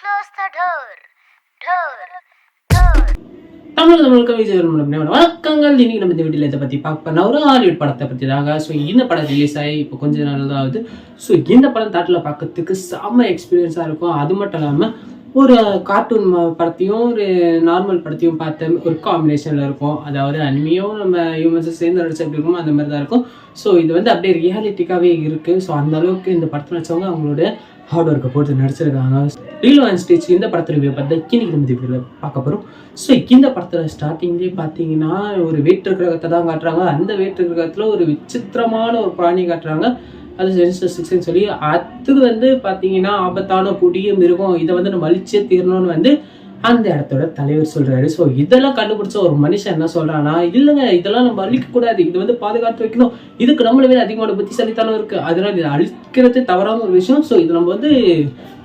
close the door. Door. Door. Tamil தமிழுக்கு Vijay madam வணக்கங்கள். இன்னைக்கு நம்ம இந்த வீட்டில் இதை பற்றி பார்க்க போறோம். ஒரு ஹாலிவுட் படத்தை பற்றி தாங்க ஸோ இந்த படம் ரிலீஸ் ஆகி இப்போ கொஞ்ச நாள் தான் ஆகுது. ஸோ இந்த படம் தாட்டில் பார்க்கறதுக்கு செம்ம எக்ஸ்பீரியன்ஸாக இருக்கும். அது மட்டும் இல்லாமல் ஒரு கார்ட்டூன் படத்தையும் ஒரு நார்மல் படத்தையும் பார்த்த ஒரு காம்பினேஷனில் இருக்கும். அதாவது அனிமையும் நம்ம ஹியூமன்ஸும் சேர்ந்து நடிச்ச எப்படி அந்த மாதிரி தான் இருக்கும். ஸோ இது வந்து அப்படியே ரியாலிட்டிக்காகவே இருக்குது ஸோ அந்த அளவுக்கு இந்த படத்தை நடிச்சவங்க அவங்களோட ஹார்ட் ஒர்க்கை போட்டு நடிச்சிருக்காங்க. லீலோ அண்ட் ஸ்டேஜ் இந்த படத்தை ரிவ்யூ பார்த்தா இன்னைக்கு நம்ம வீடியோவில் பார்க்க போகிறோம் ஸோ இந்த படத்தில் ஸ்டார்டிங்லேயே பார்த்தீங்கன்னா ஒரு வேற்று கிரகத்தை தான் காட்டுறாங்க. அந்த வேற்று கிரகத்தில் ஒரு விசித்திரமான ஒரு பிராணி காட்டுறாங்க. அது சென்சர் சிக்ஸ்ன்னு சொல்லி அது வந்து பார்த்தீங்கன்னா ஆபத்தான குடியும் மிருகம் இதை வந்து நம்ம அழிச்சே தீரணும்னு வந்து அந்த இடத்தோட தலைவர் சொல்றாரு. ஸோ இதெல்லாம் கண்டுபிடிச்ச ஒரு மனுஷன் என்ன சொல்றான்னா இல்லைங்க இதெல்லாம் நம்ம அழிக்க கூடாது இது வந்து பாதுகாத்து வைக்கணும். இதுக்கு நம்மள விட அதிகமான புத்திசாலித்தனம் இருக்கு. அதனால இதை அழிக்கிறது தவறான ஒரு விஷயம். ஸோ இதை நம்ம வந்து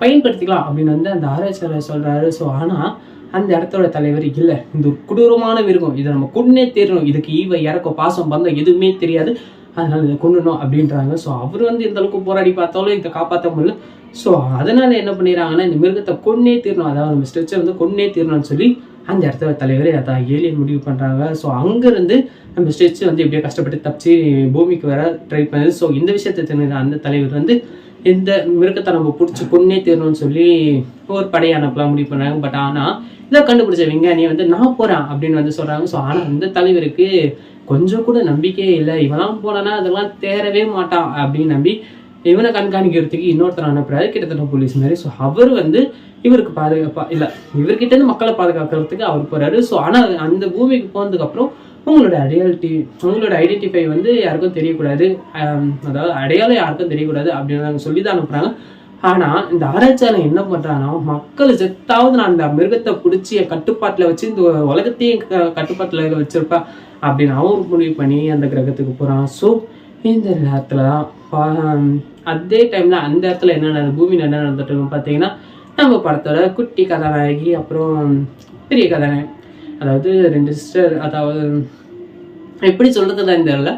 பயன்படுத்திக்கலாம். அப்படின்னு வந்து அந்த ஆராய்ச்சியாளர் சொல்றாரு. ஸோ ஆனா அந்த இடத்தோட தலைவர் இல்லை. இந்த கொடூரமான மிருகம். இதை நம்ம கொன்னே தெரியணும் இதுக்கு ஈவ இறக்கம் பாசம் பந்தம் எதுவுமே தெரியாது. அதனால இதை கொண்டுணும் அப்படின்றாங்க. ஸோ அவர் வந்து எந்த அளவுக்கு போராடி பார்த்தாலும் இதை காப்பாற்ற முடியல. ஸோ அதனால என்ன பண்ணிடுறாங்கன்னா இந்த மிருகத்தை கொன்னே தீரணும். அதாவது நம்ம ஸ்ட்ரெச்சை வந்து கொன்னே தீரணும்னு சொல்லி அந்த இடத்துல தலைவர் அதான் ஏலியன் முடிவு பண்ணுறாங்க ஸோ அங்கேருந்து நம்ம ஸ்ட்ரெச் வந்து எப்படியோ கஷ்டப்பட்டு தப்பிச்சு பூமிக்கு வர ட்ரை பண்ணுது. ஸோ இந்த விஷயத்தை தெரிஞ்ச அந்த தலைவர் வந்து இந்த மிருகத்தை நம்ம பிடிச்சி கொன்னே தீரணும்னு சொல்லி ஒரு படையை அனுப்பலாம் முடிவு பண்ணுறாங்க பட் ஆனால் இதை கண்டுபிடிச்ச விஞ்ஞானி வந்து நான் போகிறேன் அப்படின்னு வந்து சொல்கிறாங்க ஸோ ஆனால் இந்த தலைவருக்கு கொஞ்சம் கூட நம்பிக்கையே இல்லை. இவெல்லாம் போலன்னா அதெல்லாம் தேரவே மாட்டான் அப்படின்னு நம்பி இவனை கண்காணிக்கிறதுக்கு இன்னொருத்தர் அனுப்புறாரு. கிட்டத்தட்ட போலீஸ் மாதிரி. ஸோ அவர் வந்து இவருக்கு பாதுகாப்பா இல்லை இவர்கிட்ட இருந்து மக்களை பாதுகாக்கிறதுக்கு அவர் போறாரு. ஸோ ஆனால் அந்த பூமிக்கு போனதுக்கப்புறம் உங்களோட ஐடியாலிட்டி உங்களோட ஐடென்டிஃபை வந்து யாருக்கும் தெரியக்கூடாது. அதாவது அடையாளம் யாருக்கும் தெரியக்கூடாது அப்படின்னு அவங்க சொல்லி தான் அனுப்புறாங்க. ஆனா இந்த ஆராய்ச்சியாளர் என்ன பண்றாங்கன்னா மக்கள் செத்தாவது நான் அந்த மிருகத்தை பிடிச்சி என் கட்டுப்பாட்டுல வச்சு இந்த உலகத்தையும் க- கட்டுப்பாட்டுல வச்சிருப்பா அப்படின்னு அவன் முடிவு பண்ணி அந்த கிரகத்துக்கு போறான். ஸோ இந்த நேரத்துல தான் அதே டைம்ல அந்த இடத்துல என்ன நடந்தது பூமியில் என்ன நடந்துட்டு பார்த்தீங்கன்னா நம்ம படத்தோட குட்டி கதாநாயகி அப்புறம் பெரிய கதாநாயகி. அதாவது ரெண்டு சிஸ்டர் அதாவது எப்படி சொல்றதுதான் இடத்துல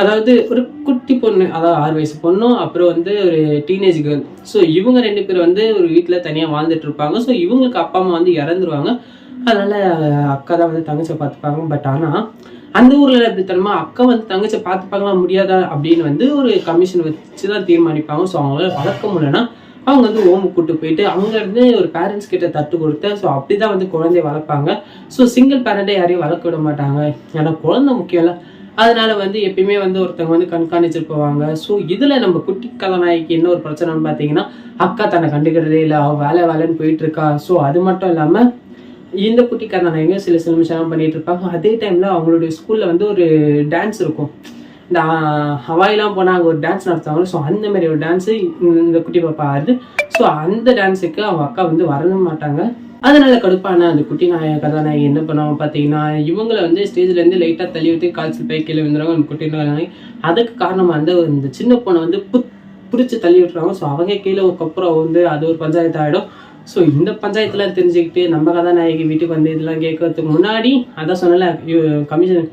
அதாவது ஒரு குட்டி பொண்ணு அதாவது ஆறு வயசு பொண்ணும் அப்புறம் வந்து ஒரு டீனேஜ் கேர்ள் ஸோ இவங்க ரெண்டு பேர் வந்து ஒரு வீட்டில் தனியாக வாழ்ந்துட்டு இருப்பாங்க. ஸோ இவங்களுக்கு அப்பா அம்மா வந்து இறந்துருவாங்க. அதனால அக்கா தான் வந்து தங்கச்சை பார்த்துப்பாங்க. பட் ஆனால் அந்த ஊரில் எப்படி அக்கா வந்து தங்கச்சை பார்த்துப்பாங்களா முடியாதா அப்படின்னு வந்து ஒரு கமிஷன் வச்சு தான் தீர்மானிப்பாங்க. ஸோ அவங்களால வளர்க்க முடியலன்னா அவங்க வந்து ஓம்பு கூட்டு போயிட்டு அங்கேருந்து ஒரு பேரண்ட்ஸ் கிட்ட தட்டு கொடுத்து ஸோ அப்படி தான் வந்து குழந்தைய வளர்ப்பாங்க. ஸோ சிங்கிள் பேரண்ட்டை யாரையும் வளர்க்க விட மாட்டாங்க. ஏன்னா குழந்தை முக்கியம் இல்லை. அதனால வந்து எப்பயுமே வந்து ஒருத்தவங்க வந்து கண்காணிச்சுட்டு போவாங்க ஸோ இதில் நம்ம குட்டி கதாநாயகிக்கு என்ன ஒரு பிரச்சனைன்னு பார்த்தீங்கன்னா அக்கா தன்னை கண்டுக்கிறதே இல்லை. அவள் வேலை வேலைன்னு போயிட்டு இருக்கா ஸோ அது மட்டும் இல்லாமல் இந்த குட்டி கதாநாயகம் சில சில நிமிஷம் பண்ணிட்டு இருப்பாங்க. அதே டைம்ல அவங்களுடைய ஸ்கூல்ல வந்து ஒரு டான்ஸ் இருக்கும். இந்த ஆஹ், போனால் அங்கே ஒரு டான்ஸ் நடத்துவாங்க ஸோ அந்த மாதிரி ஒரு டான்ஸு இந்த குட்டி பாப்பா ஆடுது. ஸோ அந்த டான்ஸுக்கு அவங்க அக்கா வந்து வரணும் மாட்டாங்க. அதனால கடுப்பான அந்த குட்டி நாய கதாநாயகி என்ன பண்ணுவாங்க பார்த்தீங்கன்னா இவங்களை வந்து ஸ்டேஜ்ல இருந்து லைட்டாக தள்ளி விட்டு காய்ச்சல் போய் கீழே விழுந்துருவாங்க அந்த குட்டி நாயகி அதுக்கு காரணமா வந்து இந்த சின்ன பொண்ணை வந்து புத் பிடிச்சி தள்ளி விட்டுறாங்க ஸோ அவங்க கீழே அப்புறம் வந்து அது ஒரு பஞ்சாயத்து ஆகிடும் ஸோ இந்த பஞ்சாயத்துல தெரிஞ்சுக்கிட்டு நம்ம கதாநாயகி வீட்டுக்கு வந்து இதெல்லாம் கேட்கறதுக்கு முன்னாடி அதான் சொன்னல கமிஷன்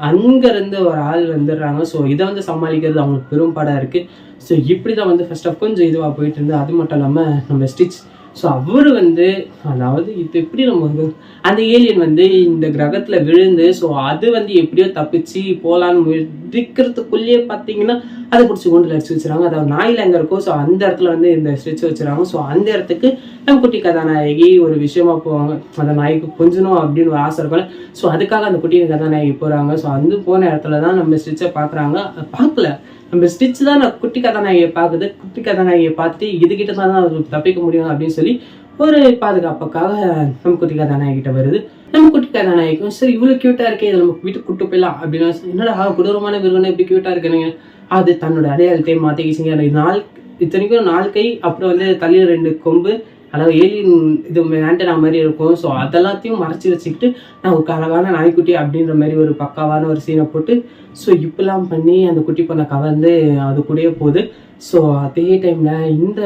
அங்கேருந்து ஒரு ஆள் வந்துடுறாங்க. ஸோ இதை வந்து சமாளிக்கிறது அவங்களுக்கு பெரும்பாடாக இருக்குது ஸோ இப்படி தான் வந்து ஃபர்ஸ்ட் ஆஃப் கொஞ்சம் இதுவாக போயிட்டு இருந்து அது மட்டும் இல்லாமல் நம்ம ஸ்டிச் ஸோ அவர் வந்து அதாவது இது எப்படி நம்ம வந்து அந்த ஏலியன் வந்து இந்த கிரகத்தில் விழுந்து ஸோ அது வந்து எப்படியோ தப்பிச்சு போகலான்னு முதிக்கிறதுக்குள்ளேயே பார்த்தீங்கன்னா அதை பிடிச்சி கொண்டு அடிச்சு வச்சுறாங்க அதாவது நாயில் எங்கே இருக்கோ ஸோ அந்த இடத்துல வந்து இந்த ஸ்ட்ரெச் வச்சுறாங்க ஸோ அந்த இடத்துக்கு நம்ம குட்டி கதாநாயகி ஒரு விஷயமா போவாங்க. அந்த நாய்க்கு கொஞ்சணும் அப்படின்னு ஒரு ஆசை இருக்கும். ஸோ அதுக்காக அந்த குட்டி கதாநாயகி போகிறாங்க ஸோ அந்த போன இடத்துல தான் நம்ம ஸ்ட்ரிச்சை பார்க்குறாங்க. பார்க்கல. நம்ம ஸ்டிச் தான் நான் குட்டி கதாநாயகியை பார்க்குது குட்டி கதாநாயகியை பார்த்துட்டு இதுகிட்ட தான் அது தப்பிக்க முடியும் அப்படின்னு சொல்லி ஒரு பாதுகாப்புக்காக நம்ம குட்டி கதாநாயகிட்ட வருது. நம்ம குட்டி கதாநாயகிக்கும் சரி இவ்வளோ க்யூட்டாக இருக்கே இதை நம்ம வீட்டுக்கு கூட்டு போயிடலாம் அப்படின்னு என்னடா கொடூரமான விருகனை இப்படி க்யூட்டாக இருக்குனுங்க அது தன்னோட அடையாளத்தை மாற்றிக்கிச்சிங்க எனக்கு நாள் இத்தனைக்கும் நாலு கை அப்புறம் வந்து தலையில் ரெண்டு கொம்பு அதாவது ஏலியன் இது ஆண்டனா மாதிரி இருக்கும். ஸோ அதெல்லாத்தையும் மறைச்சி வச்சுக்கிட்டு நான் ஒரு அழகான நாய்க்குட்டி அப்படின்ற மாதிரி ஒரு பக்காவான ஒரு சீனை போட்டு ஸோ இப்படிலாம் பண்ணி அந்த குட்டி பொண்ணை கவர்ந்து அது கூடயே போகுது. ஸோ அதே டைமில் இந்த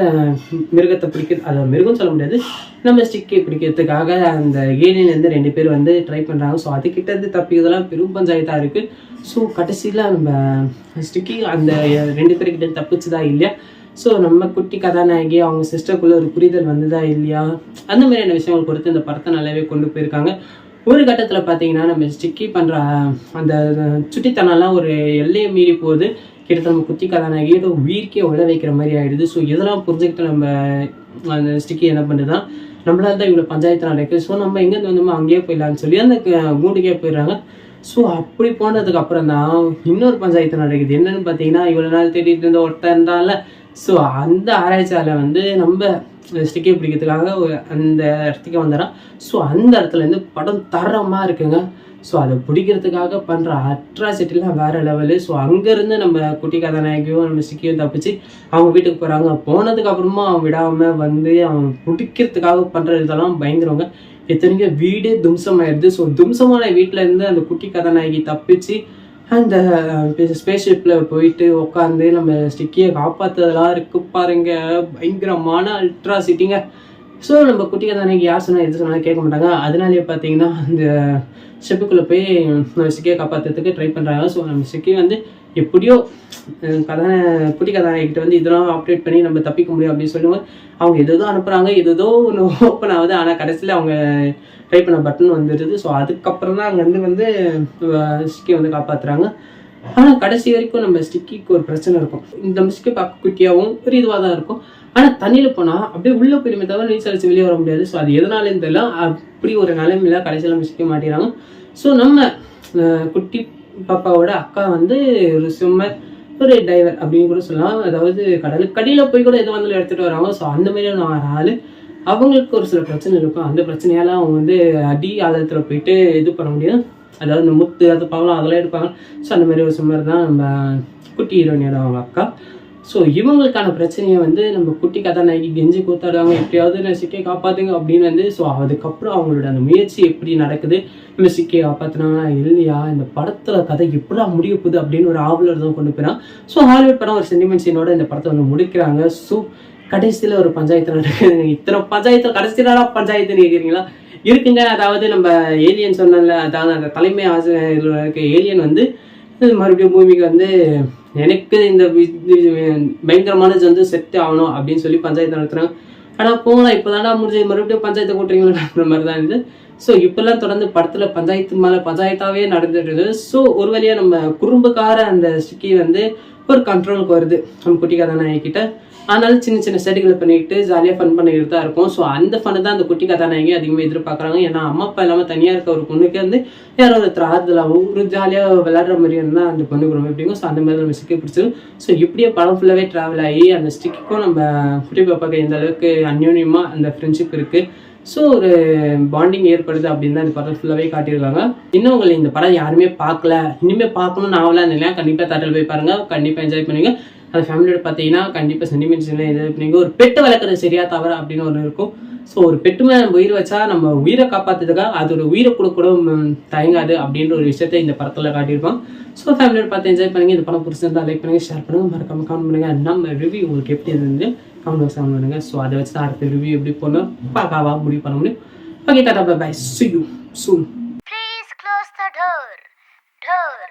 மிருகத்தை பிடிக்க அதை மிருகம் சொல்ல முடியாது. நம்ம ஸ்டிக்கை பிடிக்கிறதுக்காக அந்த ஏலியன்லேருந்து ரெண்டு பேர் வந்து ட்ரை பண்ணுறாங்க ஸோ அதுக்கிட்ட இருந்து பெரும் பஞ்சாயத்தாக இருக்குது ஸோ கடைசியில் நம்ம ஸ்டிக்கி அந்த ரெண்டு பேர்கிட்ட தப்பிச்சுதா இல்லையா? ஸோ நம்ம குட்டி கதாநாயகி அவங்க சிஸ்டருக்குள்ளே ஒரு புரிதல் வந்ததா இல்லையா? அந்த மாதிரியான விஷயங்கள் கொடுத்து இந்த படத்தை நல்லாவே கொண்டு போயிருக்காங்க. ஒரு கட்டத்தில் பார்த்தீங்கன்னா நம்ம ஸ்டிக்கி பண்ணுற அந்த சுட்டித்தனம்லாம் ஒரு எல்லையை மீறி போகுது. கிட்டத்தட்ட நம்ம குட்டி கதாநாயகி உயிர்க்கே உள்ள வைக்கிற மாதிரி ஆகிடுது ஸோ இதெல்லாம் புரிஞ்சுக்கிட்டு நம்ம அந்த ஸ்டிக்கி என்ன பண்ணுதுன்னா நம்மளால தான் இவ்வளோ பஞ்சாயத்து நடக்குது ஸோ நம்ம எங்கேருந்து வந்தோமோ அங்கேயே போயிடலாம்னு சொல்லி அந்த கூண்டுக்கே போயிடுறாங்க. ஸோ அப்படி போனதுக்கு அப்புறம் தான் இன்னொரு பஞ்சாயத்து நடக்குது. என்னன்னு பார்த்தீங்கன்னா இவ்வளோ நாள் தேடிட்டு இருந்த ஒருத்தன் இருந்தால ஸோ அந்த ஆராய்ச்சியாளர் வந்து நம்ம ஸ்டிக்கே பிடிக்கிறதுக்காக ஒரு- அந்த இடத்துக்கு வந்துடுறான் ஸோ அந்த இடத்துலேருந்து படம் தரமாக இருக்குங்க. ஸோ அதை பிடிக்கிறதுக்காக பண்ணுற அட்ராசிட்டிலாம் வேறு லெவலு. ஸோ அங்கேருந்து நம்ம குட்டி கதாநாயகியும் நம்ம சிக்கியும் தப்பிச்சு அவங்க வீட்டுக்கு போகிறாங்க போனதுக்கு அப்புறமா அவன் விடாமல் வந்து அவன் பிடிக்கிறதுக்காக பண்ணுற இதெல்லாம் பயங்கரவங்க எத்தனைக்கும் வீடே தும்சமாயிடுது ஸோ தும்சமான வீட்டில் இருந்து அந்த குட்டி கதாநாயகி தப்பிச்சு அந்த ஸ்பேஸ்ஷிப்பில் போயிட்டு உட்காந்து நம்ம ஸ்டிக்கியை காப்பாற்றுறதெல்லாம் இருக்கு பாருங்க. பயங்கரமான அல்ட்ராசிட்டிங்க ஸோ நம்ம குட்டி தானே யார் சொன்னால் எது சொன்னாலும் கேட்க மாட்டாங்க அதனாலே பார்த்தீங்கன்னா அந்த ஷிப்புக்குள்ளே போய் நம்ம சிக்கியை காப்பாற்றுறதுக்கு ட்ரை பண்ணுறாங்க ஸோ நம்ம சிக்கி வந்து எப்படியோ கதான குட்டி கதாநாயகிட்ட வந்து இதெல்லாம் ஆப்ரேட் பண்ணி நம்ம தப்பிக்க முடியும் அப்படின்னு சொல்லும்போது அவங்க எதோ அனுப்புகிறாங்க எதோ ஒன்று ஓப்பன் ஆகுது. ஆனால் கடைசியில் அவங்க ட்ரை பண்ண பட்டன் வந்துடுது ஸோ அதுக்கப்புறம் தான் அங்கேருந்து வந்து ஸ்டிக்கி வந்து காப்பாற்றுறாங்க ஆனால் கடைசி வரைக்கும் நம்ம ஸ்டிக்கிக்கு ஒரு பிரச்சனை இருக்கும். இந்த ஸ்டிக்கி பார்க்க குட்டியாகவும் ஒரு இதுவாக தான் இருக்கும். ஆனால் தண்ணியில் போனால் அப்படியே உள்ளே போயிடுமே தவிர நீச்சல் அடிச்சு வெளியே வர முடியாது. ஸோ அது எதனாலேன்னு தெரியல. அப்படி ஒரு நிலைமையில கடைசியில் நம்ம ஸ்டிக்கி மாட்டிடுறாங்க ஸோ நம்ம அஹ், குட்டி பாப்பாவோட அக்கா வந்து ஒரு ஸ்விம்மர் ஒரு டைவர் அப்படின்னு கூட சொல்லலாம். அதாவது கடலுக்கு கடியில் போய் கூட எது வந்தாலும் எடுத்துகிட்டு வராங்க. ஸோ அந்த மாதிரியான ஒரு ஆள். அவங்களுக்கு ஒரு சில பிரச்சனை இருக்கும். அந்த பிரச்சனையால அவங்க வந்து அடி ஆழத்தில் போயிட்டு இது பண்ண முடியாது. அதாவது இந்த முத்து அது பாவலாம் அதெல்லாம் எடுப்பாங்க. ஸோ அந்த மாதிரி ஒரு சும்மர் தான் நம்ம குட்டி ஹீரோனியோட அவங்க அக்கா. ஸோ இவங்களுக்கான பிரச்சனையை வந்து நம்ம குட்டி கதாநாயகி கெஞ்சி கூத்தாடுவாங்க எப்படியாவது நான் சிக்கையை காப்பாற்றுங்க அப்படின்னு வந்து ஸோ அதுக்கப்புறம் அவங்களோட அந்த முயற்சி எப்படி நடக்குது? நம்ம சிக்கையை காப்பாற்றினாங்களா இல்லையா? இந்த படத்தில் கதை எப்படா முடிய போகுது அப்படின்னு ஒரு ஆவலர் தான் கொண்டு போயிறான். ஸோ ஹாலிவுட் படம் ஒரு சென்டிமெண்ட் சீனோட இந்த படத்தை வந்து முடிக்கிறாங்க. ஸோ கடைசியில் ஒரு பஞ்சாயத்து நடக்குது. இத்தனை பஞ்சாயத்து கடைசியில பஞ்சாயத்து கேட்குறீங்களா இருக்குங்க. அதாவது நம்ம ஏலியன் சொன்னல அதாவது அந்த தலைமை ஆசிரியர் இருக்க ஏலியன் வந்து மறுபடியும் பூமிக்கு வந்து எனக்கு இந்த பயங்கரமான ஜந்து செத்து ஆகணும் அப்படின்னு சொல்லி பஞ்சாயத்து நடத்துறாங்க. ஆனால் போகலாம் இப்போ தானே முடிஞ்சது. மறுபடியும் பஞ்சாயத்தை கூட்டுறீங்களா மாதிரி தான் இது. ஸோ இப்போல்லாம் தொடர்ந்து படத்தில் பஞ்சாயத்து மேலே பஞ்சாயத்தாவே நடந்துட்டு ஸோ ஒரு வழியா நம்ம குறும்புக்கார அந்த ஸ்டிக்கி வந்து ஒரு கண்ட்ரோலுக்கு வருது. நம்ம குட்டி கதாநாயகி ஆனாலும் அதனால சின்ன சின்ன செடிகளை பண்ணிக்கிட்டு ஜாலியாக ஃபன் பண்ணிக்கிட்டு தான் இருக்கும். ஸோ அந்த ஃபன் தான் அந்த குட்டி கதாநாயகி அதிகமாக எதிர்பார்க்குறாங்க. ஏன்னா அம்மா அப்பா இல்லாமல் தனியாக இருக்க ஒரு பொண்ணுக்கு வந்து யாரோ ஒரு ஆறுதலாகவும் ஒரு ஜாலியாக விளையாடுற மாதிரி இருந்தால் அந்த பொண்ணுக்கு ரொம்ப பிடிக்கும் ஸோ அந்த மாதிரி நம்ம ஸ்டிக்கை பிடிச்சிடும் ஸோ இப்படியே படம் ஃபுல்லாகவே ட்ராவல் ஆகி அந்த ஸ்டிக்கும் நம்ம குட்டி பாப்பாக்கு எந்த அளவுக்கு அந்யோன்யமாக அந்த ஃப்ரெண்ட்ஷிப் இருக்குது ஸோ ஒரு பாண்டிங் ஏற்படுது அப்படின்னு தான் இந்த படம் ஃபுல்லாகவே காட்டியிருக்காங்க. இன்னும் உங்களை இந்த படம் யாருமே பார்க்கல. இனிமேல் பார்க்கணும்னு ஆகலாம் இல்லையா கண்டிப்பாக தேட்டரில் போய் பாருங்கள் கண்டிப்பாக என்ஜாய் பண்ணுவீங்க அது ஃபேமிலியோட பார்த்தீங்கன்னா கண்டிப்பாக சென்டிமெண்ட்ஸ் எல்லாம் இது அப்படிங்க ஒரு பெட்டு வளர்க்குறது சரியா தவறு அப்படின்னு ஒன்று இருக்கும். ஸோ ஒரு பெட்டு மேலே நம்ம உயிர் வச்சா நம்ம உயிரை காப்பாற்றுறதுக்காக ஒரு உயிரை கூட கூட தயங்காது அப்படின்ற ஒரு விஷயத்தை இந்த படத்தில் காட்டியிருப்பான். ஸோ ஃபேமிலியோட பார்த்து என்ஜாய் பண்ணுங்கள் இந்த படம் பிடிச்சிருந்தா லைக் பண்ணுங்கள் ஷேர் பண்ணுங்கள் மறக்காமல் கமெண்ட் பண்ணுங்கள் நம்ம ரிவ்யூ உங்களுக்கு எப்படி இருந்தது? கமெண்ட் பாக்ஸ் கமெண்ட் பண்ணுங்கள் ஸோ அதை வச்சு தான் அடுத்த ரிவ்யூ எப்படி போனோம் பார்க்காவா? முடிவு பண்ண முடியும் okay tata bye bye so soon Please close the door. Door.